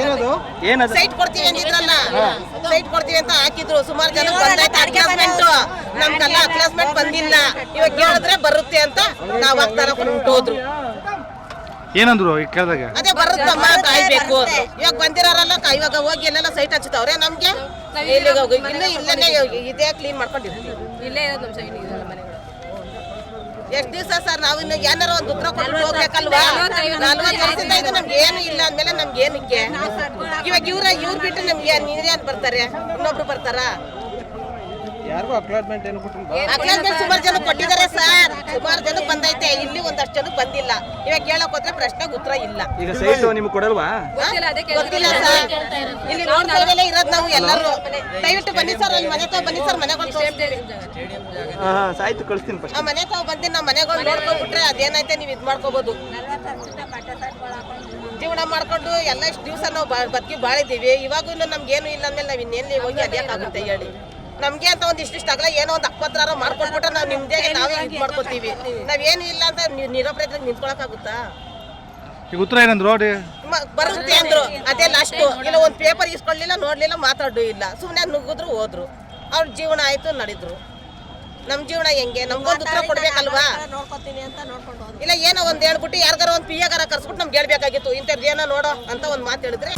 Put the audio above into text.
ಏನದು? ಏನದು? ಸೈಟ್ ಕೊಡ್ತೀವಿ ಅಂದಿದ್ರಲ್ಲ ಸೈಟ್ ಕೊಡ್ತೀವಿ ಅಂತ ಹಾಕಿದ್ರು. ಸುಮಾರು ಜನ ಬಂದೈತೆ ಅಕ್ಲಾಸ್ಮೆಂಟ್ ನಮ್ಗೆಲ್ಲ ಅಡ್ಜಸ್ಟ್ಮೆಂಟ್ ಬಂದಿಲ್ಲ. ಇವಾಗ ಕೇಳಿದ್ರೆ ಬರುತ್ತೆ ಅಂತ ನಾವ್ ಆಗ್ತಾರ ಹೋದ್ರು. ಏನಂದ್ರು ಈಗ ಕೇಳಿದಾಗ? ಅದೇ ಬರುತ್ತಮ್ಮ ಕಾಯ್ಬೇಕು. ಇವಾಗ ಬಂದಿರೋರಲ್ಲ ಕಾ- ಇವಾಗ ಹೋಗಿ ಎಲ್ಲೆಲ್ಲ ಸೈಟ್ ಹಚ್ಚುತ್ತವ್ರೆ? ನಮ್ಗೆ? ಇಲ್ಲಿಗೆ ಹೋಗಿ? ಇಲ್ಲೇ ಇಲ್ಲೇನೆ ಇದೇ ಕ್ಲೀನ್ ಮಾಡ್ಕೊಂಡಿರ್ತೀವಿ. ಇಲ್ಲೇ ಇರೋದು ನಮ್ಮ ಸೈಡ್ ಎಷ್ಟ್ ದಿವಸ ಸರ್ ನಾವು ಇನ್ನು ಏನಾರ ಒಂದು ಉತ್ತರ ಕೊಟ್ಟು ಹೋಗ್ಬೇಕಲ್ವಾ? ನಲ್ವತ್ತು ವರ್ಷದಿಂದ ಇದು ನಮ್ಗೆ ಏನು ಇಲ್ಲ ಅಂದ್ಮೇಲೆ ನಮ್ಗೆ ಏನಕ್ಕೆ? ಇವಾಗ ಇವ್ರ ಇವ್ರ ಬಿಟ್ಟು ನಮ್ಗೆ ನೀರೇನ್ ಬರ್ತಾರೆ? ಇನ್ನೊಬ್ರು ಬರ್ತಾರಾ? ಯಾರಿಗೂ ಅಕ್ಲಾಟ್ಮೆಂಟ್ ಏನು ಕೊಟ್ಟಿಲ್ಲ. ಅಕ್ಲಾಸ್ಮೆಂಟ್ ಸುಮಾರು ಜನ ಕೊಟ್ಟಿದ್ದಾರೆ ಸರ್ ಸುಮಾರು ಜನ ಬಂದೈತೆ ಇಲ್ಲಿ ಒಂದಷ್ಟು ಜನ ಬಂದಿಲ್ಲ. ಇವಾಗ ಕೇಳಕ್ ಹೋದ್ರೆ ಪ್ರಶ್ನೆಗೆ ಉತ್ತರ ಇಲ್ಲ. ಈಗ ಸೈಟ್ ನಿಮ್ಗೆ ಕೊಡಲ್ವಾ? ಗೊತ್ತಿಲ್ಲ, ಅದಕ್ಕೆ ಗೊತ್ತಿಲ್ಲ ಸರ್. ಇಲ್ಲಿ ರೋಡ್ ಸೈಡಲ್ಲೇ ಇರೋದು ನಾವು ಎಲ್ಲರೂ. ದಯವಿಟ್ಟು ಬನ್ನಿ ಸರ್ ಅಲ್ಲಿ ಮನೆ ತಾವ್ ಬನ್ನಿ ಸರ್ ಮನೆಗಳು ಸಾಯ್ತು ಕಳಿಸ್ತೀನಿ ಫಸ್ಟ್ ಆ ಮನೆ ತಾವ್ ಬಂದು ನಾವು ಮನೆಗಳು ನೋಡ್ಕೊಂಡ್ಬಿಟ್ರೆ ಅದೇನೈತೆ ನೀವು ಇದು ಮಾಡ್ಕೋಬಹುದು ಜೀವನ ಮಾಡ್ಕೊಂಡು ಎಲ್ಲ ಇಷ್ಟು ದಿವಸ ನಾವು ಬದುಕಿ ಬಾಳಿದ್ದೀವಿ. ಇವಾಗೂ ನಮ್ಗೇನು ಇಲ್ಲ ಅಂದ್ಮೇಲೆ ನಾವು ಇನ್ನೆಲ್ಲಿ ಹೋಗಿ ಅದ್ಯಾಕಾಗುತ್ತೆ ಹೇಳಿ. ನಮ್ಗೆ ಅಂತ ಒಂದ್ ಇಷ್ಟಿಷ್ಟು ಆಗಲ್ಲ ಏನೋ ಒಂದು ಅಪ್ಪತ್ರಾರ ಮಾಡ್ಕೊಂಡ್ಬಿಟ್ರೆ ನಾವು ನಿಮ್ದೇ ನಾವೇ ಇದು ಮಾಡ್ಕೋತೀವಿ. ನಾವೇನು ಇಲ್ಲ ಅಂತ ನಿರಪರಾಧ ನಿಂತ್ಕೊಳಕ್ಕಾಗುತ್ತಾ ಈಗ ಉತ್ತರ ಏನಂದ್ರು ನೋಡಿ. ಬರುತ್ತೆ ಅಂದ್ರು. ಅದೇ ಲಾಸ್ಟ್ ಇಲ್ಲ ಒಂದ್ ಪೇಪರ್ ಇಸ್ಕೊಳ್ಳಿಲ್ಲ ನೋಡ್ಲಿಲ್ಲ ಮಾತಾಡು ಇಲ್ಲ. ಸುಮ್ಮನೆ ನುಗ್ಗಿದ್ರು ಹೋದ್ರು. ಅವ್ರ ಜೀವನ ಆಯ್ತು ನಡೆದ್ರು. ನಮ್ ಜೀವನ ಹೆಂಗೆ? ನಮ್ಗೊಂದು ಉತ್ತರ ಕೊಡ್ಬೇಕಲ್ವಾ? ಇಲ್ಲ ಏನೋ ಒಂದ್ ಹೇಳ್ಬಿಟ್ಟು ಯಾರಿಗಾರ ಒಂದ್ ಪಿ ಎಗಾರ ಕರ್ಸ್ಬಿಟ್ಟು ನಮ್ಗೆ ಹೇಳ್ಬೇಕಾಗಿತ್ತು. ಇಂಥದ್ದು ಏನೋ ನೋಡೋ ಅಂತ ಒಂದ್ ಮಾತು ಹೇಳಿದ್ರೆ.